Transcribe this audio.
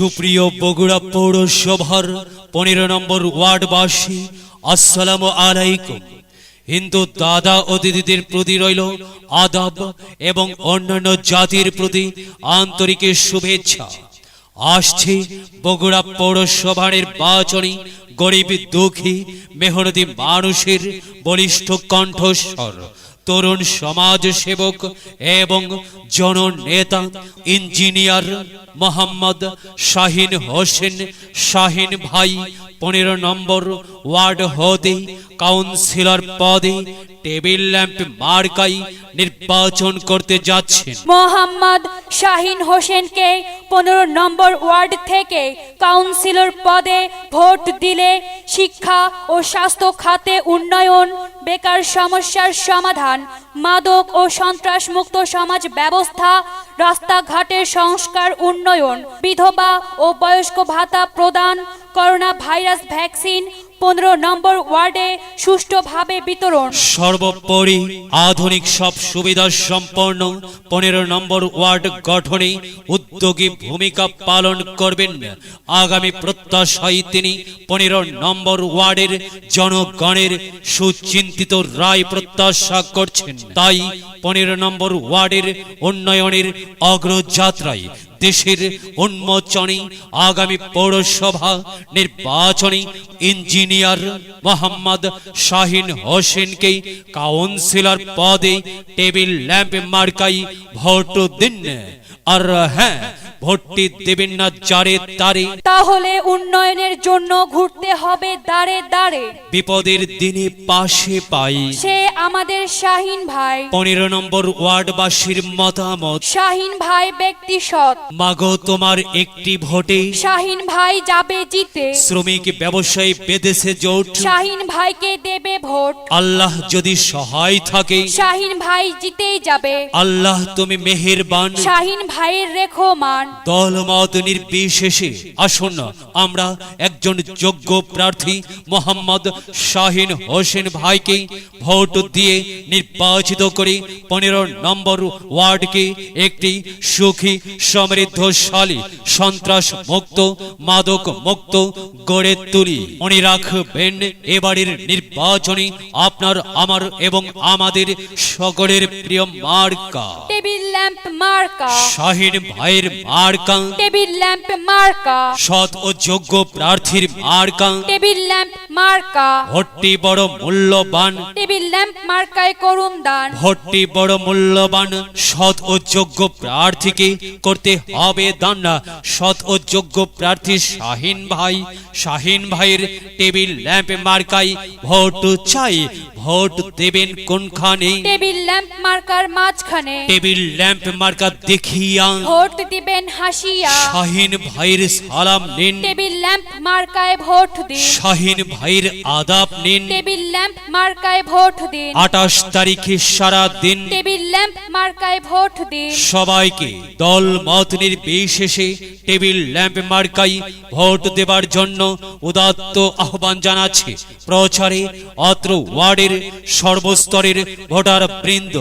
সুপ্রিয় বগুড়া পৌরসভার পনেরো নম্বর ওয়ার্ডবাসী, আসসালামু আলাইকুম। হিন্দু দাদা ও দিদিদের প্রতি রইল আদাব এবং অন্যান্য জাতির প্রতি আন্তরিক শুভেচ্ছা। আসছে বগুড়া পৌরসভার নির্বাচনী গরিব দুঃখী, মেহনতি মানুষের বলিষ্ঠ কণ্ঠস্বর। তরুণ সমাজ সেবক এবং জননেতা ইঞ্জিনিয়ার মোহাম্মদ শাহিন হোসেন শাহিন ভাই পনেরো নম্বর ওয়ার্ড হতে, কাউন্সিলর পদে টেবিল ল্যাম্প মার্কাই নির্বাচন করতে যাচ্ছেন। মোহাম্মদ শাহিন হোসেনকে পনেরো নম্বর ওয়ার্ড থেকে কাউন্সিলর পদে ভোট দিলে শিক্ষা ও স্বাস্থ্য খাতে উন্নয়ন, বেকার সমস্যার সমাধান, মাদক ও সন্ত্রাস মুক্ত সমাজ ব্যবস্থা রাস্তাঘাটের সংস্কার উন্নয়ন, বিধবা ও বয়স্ক ভাতা প্রদান, করোনা ভাইরাস ভ্যাকসিন পনেরো নম্বর ওয়ার্ডে সুষ্ঠুভাবে বিতরণ। সর্বোপরি আধুনিক সব সুবিধা সম্পন্ন পনেরো নম্বর ওয়ার্ড গঠনে উদ্যোগী ভূমিকা পালন করবেন। আগামী প্রত্যাশায় তিনি পনেরো নম্বর ওয়ার্ডের জনগণের সুচিন্তিত রায় প্রত্যাশা করছেন। তাই পনেরো নম্বর ওয়ার্ডের উন্নয়নের অগ্রযাত্রায় দেশের উন্মোচনে আগামী পৌরসভা নির্বাচনী ইঞ্জিনিয়ার মোহাম্মদ শাহিন হোসেনকে কাউন্সিলর পদে টেবিল ল্যাম্প মার্কাই ভোট দিন। আর হ্যাঁ ভোটটি দেবেন না যারে তারে। তাহলে উন্নয়নের জন্য ঘুরতে হবে দাঁড়ে দাঁড়ে বিপদের দিনে পাশে পাই। সে আমাদের শাহিন ভাই। পনেরো নম্বর ওয়ার্ডবাসীর মতামত। শাহিন ভাই ব্যক্তি সৎ। মাগো তোমার একটি ভোটে। শাহিন ভাই যাবে জিতে। শ্রমিক ব্যবসায়ী বেদেশে জোট। শাহিন ভাইকে দেবে ভোট। আল্লাহ যদি সহায় থাকে। শাহিন ভাই জিতেই যাবে। আল্লাহ তুমি মেহেরবান। শাহিন ভাইয়ের রেখো মান। দলমত নির্বিশেষে আসুন আমরা একজন যোগ্য প্রার্থী মোহাম্মদ শাহিন হোসেন ভাইকে ভোট দিয়ে নির্বাচিত করে পনেরো নম্বর ওয়ার্ডকে একটি সুখী সমৃদ্ধশালী সন্ত্রাস মুক্ত মাদক মুক্ত গড়ে তুলি। মনে রাখবেন এবারের নির্বাচনে আপনার আমার এবং আমাদের সকলের প্রিয় মার্কা। টেবিল ল্যাম্প মার্কা। শাহিন ভাইয়ের মার্কা টেবিল ল্যাম্প মার্কা। সৎ ও যোগ্য প্রার্থীর মার্কা। টেবিল ল্যাম্প মার্কা। ভোটটি বড় মূল্যবান। টেবিল ল্যাম্প মার্কায় করুন দান। ভোটটি বড় মূল্যবান। সৎ ও যোগ্য প্রার্থীকে করতে হবে দান। সৎ ও যোগ্য প্রার্থী শাহিন ভাই। শাহিন ভাইয়ের টেবিল ল্যাম্প মার্কাই ভোট চাই। ভোট দেবেন কোনখানে? টেবিল ল্যাম্প মার্কার মাঝখানে। টেবিল ল্যাম্প মার্কা দেখিয়া। ভোট দিবেন হাসিয়া। শাহিন ভাইয়ের সালাম নিন। টেবিল ল্যাম্প মার্কায় ভোট দিন। শাহিন ভাইয়ের আদাব নিন। টেবিল ল্যাম্প মার্কায় ভোট দিন। আঠাশ তারিখে সারা দিন। টেবিল ল্যাম্প মার্কায় ভোট দিন। সবাইকে দল মত নির্বিশেষে টেবিল ল্যাম্প মার্কাই ভোট দেবার জন্য উদাত্ত আহ্বান জানাচ্ছে প্রচারে অত্র ওয়ার্ডের সর্বস্তরের ভোটার বৃন্দ